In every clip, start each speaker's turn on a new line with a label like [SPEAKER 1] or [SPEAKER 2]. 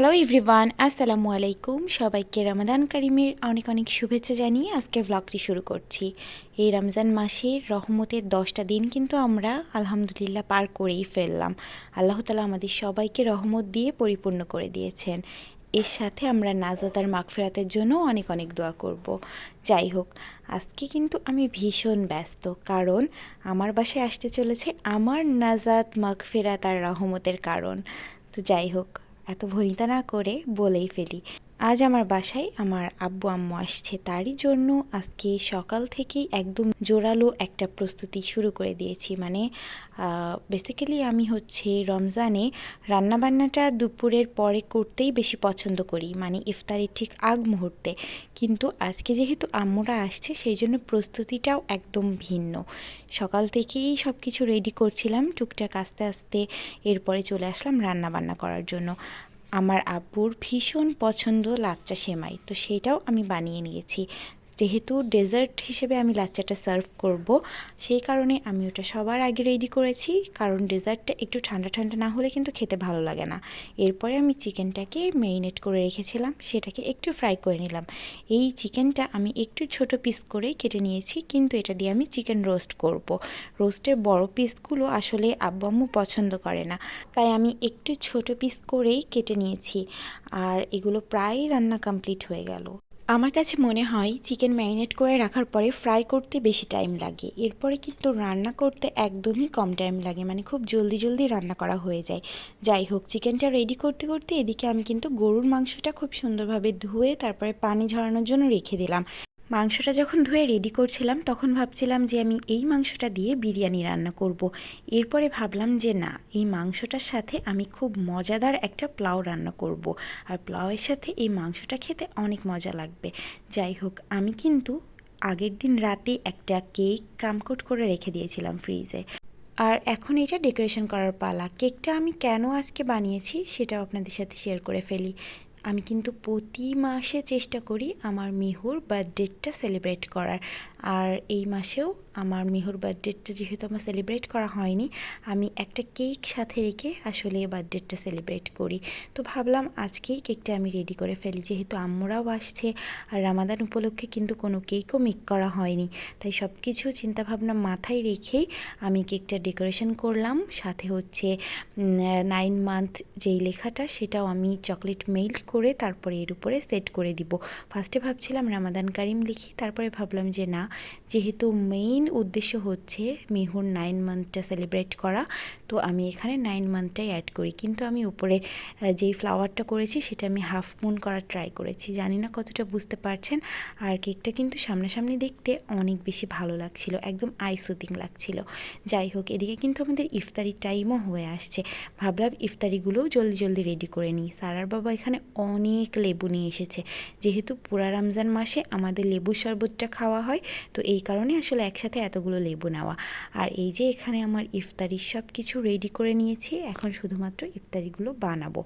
[SPEAKER 1] Hello everyone আসসালামু আলাইকুম সবাইকে রমাদান কারিমের অনেক অনেক শুভেচ্ছা জানিয়ে আজকের ব্লগটি শুরু করছি। এই রমজান মাসের রহমতের দশটা দিন কিন্তু আমরা আলহামদুলিল্লাহ পার করেই ফেললাম। আল্লাহ তালা আমাদের সবাইকে রহমত দিয়ে পরিপূর্ণ করে দিয়েছেন। এর সাথে আমরা নাজাত আর মাগফেরাতের জন্য অনেক অনেক দোয়া করব। যাই হোক, আজকে কিন্তু আমি ভীষণ ব্যস্ত, কারণ আমার বাসায় আসতে চলেছে আমার নাজাত, মাগফেরাত আর রহমতের কারণ। তো যাই হোক এত ভনিতা না করে বলেই ফেলি। আজ আমার বাসায় আমার আব্বু আম্মু আসছে তারই জন্য আজকে সকাল থেকেই একদম জোরালো একটা প্রস্তুতি শুরু করে দিয়েছি। মানে বেসিক্যালি আমি হচ্ছে রমজানে রান্নাবান্নাটা দুপুরের পরে করতেই বেশি পছন্দ করি মানে ইফতারের ঠিক আগ মুহূর্তে। কিন্তু আজকে যেহেতু আম্মুরা আসছে, সেই জন্য প্রস্তুতিটাও একদম ভিন্ন। সকাল থেকেই সব কিছু রেডি করছিলাম, টুকটাক আস্তে আস্তে এরপরে চলে আসলাম রান্না বান্না করার জন্য। আমার আব্বুর ভীষণ পছন্দ লাচ্চা সেমাই তো সেটাও আমি বানিয়ে নিয়েছি। যেহেতু ডেজার্ট হিসেবে আমি লাচ্চাটা সার্ভ করব, সেই কারণে আমি ওটা সবার আগে রেডি করেছি। কারণ ডেজার্টটা একটু ঠান্ডা ঠান্ডা না হলে কিন্তু খেতে ভালো লাগে না। এরপরে আমি চিকেনটাকে মেরিনেট করে রেখেছিলাম, সেটাকে একটু ফ্রাই করে নিলাম। এই চিকেনটা আমি একটু ছোট পিস করেই কেটে নিয়েছি, কিন্তু এটা দিয়ে আমি চিকেন রোস্ট করব। রোস্টের বড় পিসগুলো আসলে আব্বু আম্মু পছন্দ করে না, তাই আমি একটু ছোট পিস করেই কেটে নিয়েছি। আর এগুলো প্রায় রান্না কমপ্লিট হয়ে গেল। আমার কাছে মনে হয় চিকেন ম্যারিনেট করে রাখার পরে ফ্রাই করতে বেশি টাইম লাগে। এরপরে কিন্তু রান্না করতে একদমই কম টাইম লাগে। মানে খুব জলদি জলদি রান্না করা হয়ে যায়। যাই হোক, চিকেনটা রেডি করতে করতে এদিকে আমি কিন্তু গরুর মাংসটা খুব সুন্দরভাবে ধুয়ে তারপরে পানি ঝরানোর জন্য রেখে দিলাম। মাংসটা যখন ধুয়ে রেডি করছিলাম, তখন ভাবছিলাম যে আমি এই মাংসটা দিয়ে বিরিয়ানি রান্না করব। এরপরে ভাবলাম যে না, এই মাংসটার সাথে আমি খুব মজাদার একটা প্লাউ রান্না করব। আর প্লাউয়ের সাথে এই মাংসটা খেতে অনেক মজা লাগবে যাই হোক, আমি কিন্তু আগের দিন রাতে একটা কেক ক্রামকোট করে রেখে দিয়েছিলাম ফ্রিজে আর এখন এটা ডেকোরেশন করার পালা কেকটা আমি কেন আজকে বানিয়েছি, সেটাও আপনাদের সাথে শেয়ার করে ফেলি আমি কিন্তু প্রতি মাসে চেষ্টা করি আমার মিহুর বার্থডেটা সেলিব্রেট করার। আর এই মাসেও আমার মিহুর বার্থডেটা যেহেতু আমার সেলিব্রেট করা হয়নি, আমি একটা কেক সাথে রেখে আসলে বার্থডেটা সেলিব্রেট করি। তো ভাবলাম আজকেই কেকটা আমি রেডি করে ফেলি, যেহেতু আম্মুরাও আসছে আর রামাদান উপলক্ষে কিন্তু কোনো কেকও মেক করা হয়নি। তাই সব কিছু চিন্তাভাবনা মাথায় রেখেই আমি কেকটা ডেকোরেশন করলাম। সাথে হচ্ছে নাইন মান্থ যেই লেখাটা সেটাও আমি চকলেট মেইল করে তারপরে এর উপরে সেট করে দিব। ফার্স্টে ভাবছিলাম রামাদান কারিম লিখি, তারপরে ভাবলাম যে না যেহেতু মেইন উদ্দেশ্য হচ্ছে মেহুর নাইন মান্থটা সেলিব্রেট করা, তো আমি এখানে নাইন মান্থটাই অ্যাড করি। কিন্তু আমি উপরে যেই ফ্লাওয়ারটা করেছি সেটা আমি হাফ মুন করার ট্রাই করেছি। জানি না কতটা বুঝতে পারছেন। আর কেকটা কিন্তু সামনাসামনি দেখতে অনেক বেশি ভালো লাগছিল, একদম আইসুদিং লাগছিল। যাই হোক, এদিকে কিন্তু আমাদের ইফতারি টাইমও হয়ে আসছে। ভাবলাম ইফতারিগুলোও জলদি জলদি রেডি করে নিই। সারার বাবা এখানে অনেক লেবু নিয়ে এসেছে। যেহেতু পুরা রমজান মাসে আমাদের লেবু শরবতটা খাওয়া হয় তো এই কারণে আসলে একসাথে এতগুলো লেবু নেওয়া। আর এই যে এখানে আমার ইফতারির সব কিছু রেডি করে নিয়েছি, এখন শুধুমাত্র ইফতারিগুলো বানাবো।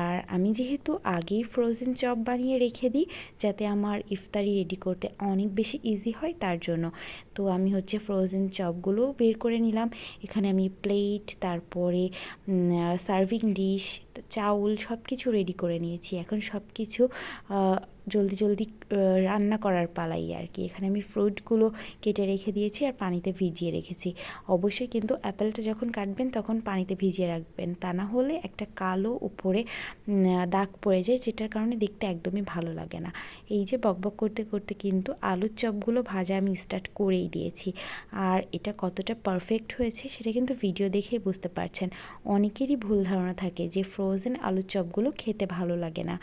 [SPEAKER 1] আর আমি যেহেতু আগেই ফ্রোজেন চপ বানিয়ে রেখে দিই, যাতে আমার ইফতারি রেডি করতে অনেক বেশি ইজি হয় তার জন্য। তো আমি হচ্ছে ফ্রোজেন চপগুলো বের করে নিলাম। এখানে আমি প্লেট তারপরে সার্ভিং ডিশ চাউল সব কিছু রেডি করে নিয়েছি। এখন সব কিছু জলদি জলদি রান্না করার পালাই আর কি এখানে আমি ফ্রুটগুলো কেটে রেখে দিয়েছি আর পানিতে ভিজিয়ে রেখেছি। অবশ্যই কিন্তু অ্যাপেলটা যখন কাটবেন তখন পানিতে ভিজিয়ে রাখবেন। তা না হলে একটা কালো উপরে দাগ পড়ে যায়, যেটার কারণে দেখতে একদমই ভালো লাগে না। এই যে বকবক করতে করতে কিন্তু আলুর চপগুলো ভাজা আমি স্টার্ট করেই দিয়েছি। আর এটা কতটা পারফেক্ট হয়েছে সেটা কিন্তু ভিডিও দেখেই বুঝতে পারছেন। অনেকেরই ভুল ধারণা থাকে যে ফ্রোজেন আলুর চপগুলো খেতে ভালো লাগে না।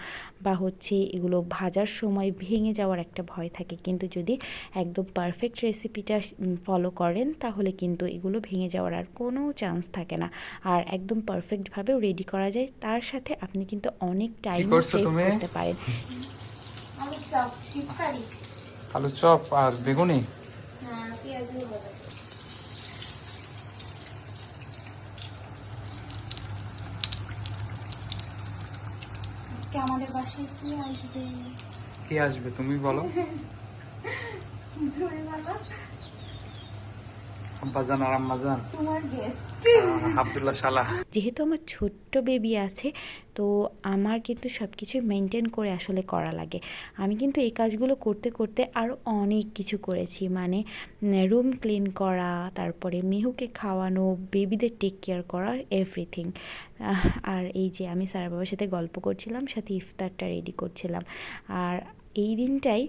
[SPEAKER 1] বা হচ্ছে এগুলো ভাজার সময় ভেঙে যাওয়ার একটা ভয় থাকে। কিন্তু যদি একদম পারফেক্ট রেসিপিটা ফলো করেন তাহলে কিন্তু এগুলো ভেঙে যাওয়ার আর কোনো চান্স থাকে না। আর একদম পারফেক্টভাবেও রেডি করা যায় তার সাথে আপনি কিন্তু অনেক টাইম সেভ করতে পারেন।
[SPEAKER 2] আলু চপ আর বেগুনি?
[SPEAKER 1] আমাদের বাসায় কি আসবে?
[SPEAKER 2] কে আসবে তুমি বলো। তুমি আর
[SPEAKER 1] যেহেতু আমার ছোট্ট বেবি আছে তো আমার কিন্তু সব কিছু মেনটেন করে আসলে করা লাগে। আমি কিন্তু এই কাজগুলো করতে করতে আরও অনেক কিছু করেছি। মানে রুম ক্লিন করা তারপরে মেহুকে খাওয়ানো বেবিদের টেক কেয়ার করা এভরিথিং আর এই যে আমি স্যার বাবার সাথে গল্প করছিলাম সাথে ইফতারটা রেডি করছিলাম। আর এই দিনটাই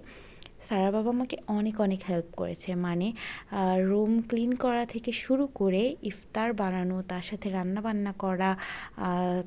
[SPEAKER 1] সারা বাবা আমাকে অনেক অনেক হেল্প করেছে। মানে রুম ক্লিন করা থেকে শুরু করে ইফতার বানানো, তার সাথে রান্না বান্না করা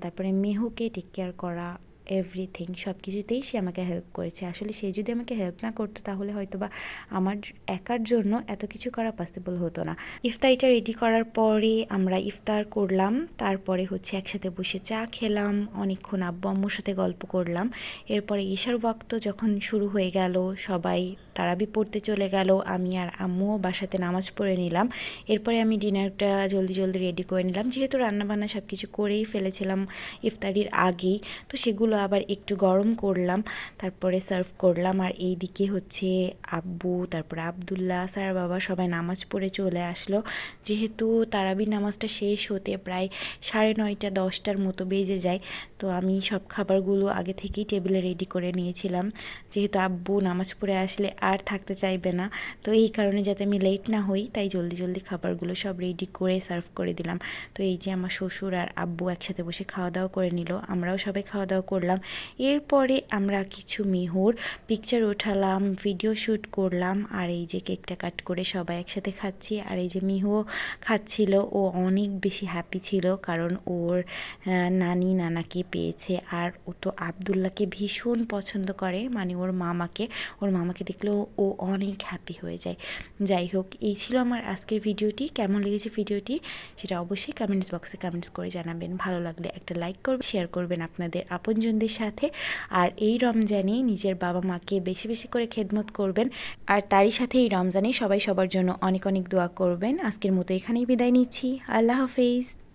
[SPEAKER 1] তারপরে মেহুকে টেক কেয়ার করা এভরিথিং সব কিছুতেই সে আমাকে হেল্প করেছে। আসলে সে যদি আমাকে হেল্প না করতো, তাহলে হয়তো বা আমার একার জন্য এত কিছু করা পসিবল হতো না। ইফতারিটা রেডি করার পরে আমরা ইফতার করলাম, তারপরে হচ্ছে একসাথে বসে চা খেলাম, অনেকক্ষণ আব্বু আম্মুর সাথে গল্প করলাম। এরপরে ঈশার ওয়াক্ত যখন শুরু হয়ে গেল, সবাই তারাবি পড়তে চলে গেল। আমি আর আম্মুও বাসাতে নামাজ পড়ে নিলাম। এরপরে আমি ডিনারটা জলদি জলদি রেডি করে নিলাম। যেহেতু রান্নাবান্না সব কিছু করেই ফেলেছিলাম ইফতারির আগেই, তো সেগুলো আবার একটু গরম করলাম, তারপরে সার্ভ করলাম। আর এই দিকে হচ্ছে আব্বু, তারপরে আবদুল্লাহ, স্যার বাবা সবাই নামাজ পড়ে চলে আসলো। যেহেতু তারাবি নামাজটা শেষ হতে প্রায় সাড়ে নয়টা, দশটার মতো বেজে যায়, তো আমি সব খাবারগুলো আগে থেকেই টেবিলে রেডি করে নিয়েছিলাম। যেহেতু আব্বু নামাজ পড়ে আসলে আর থাকতে চাইবে না। তো এই কারণে যাতে আমি লেট না হই, তাই জলদি জলদি খাবারগুলো সব রেডি করে সার্ভ করে দিলাম। তো এই যে আমার শ্বশুর আর আব্বু একসাথে বসে খাওয়া দাওয়া করে নিল, আমরাও সবাই খাওয়া দাওয়া করলাম। এরপরে আমরা কিছু মিহুর পিকচার ওঠালাম ভিডিও শ্যুট করলাম, আর এই যে কেকটা কাট করে সবাই একসাথে খাচ্ছি। আর এই যে মিহুও খাচ্ছিল, ও অনেক বেশি হ্যাপি ছিল, কারণ ওর নানি নানাকে পেয়েছে। আর ও তো আবদুল্লাহকে ভীষণ পছন্দ করে মানে ওর মামাকে। ওর মামাকে দেখলেও ও অনেক হ্যাপি হয়ে যায়। যাই হোক, এই ছিল আমার আজকের ভিডিওটি। কেমন লেগেছে ভিডিওটি? সেটা অবশ্যই কমেন্টস বক্সে কমেন্টস করে জানাবেন। ভালো লাগলে একটা লাইক করবেন শেয়ার করবেন আপনাদের আপনজনদের সাথে। আর এই রমজানে নিজের বাবা মাকে বেশি বেশি করে খেদমত করবেন। আর তারই সাথে এই রমজানে সবাই সবার জন্য অনেক অনেক দোয়া করবেন। আজকের মতো এখানেই বিদায় নিচ্ছি। আল্লাহ হাফেজ।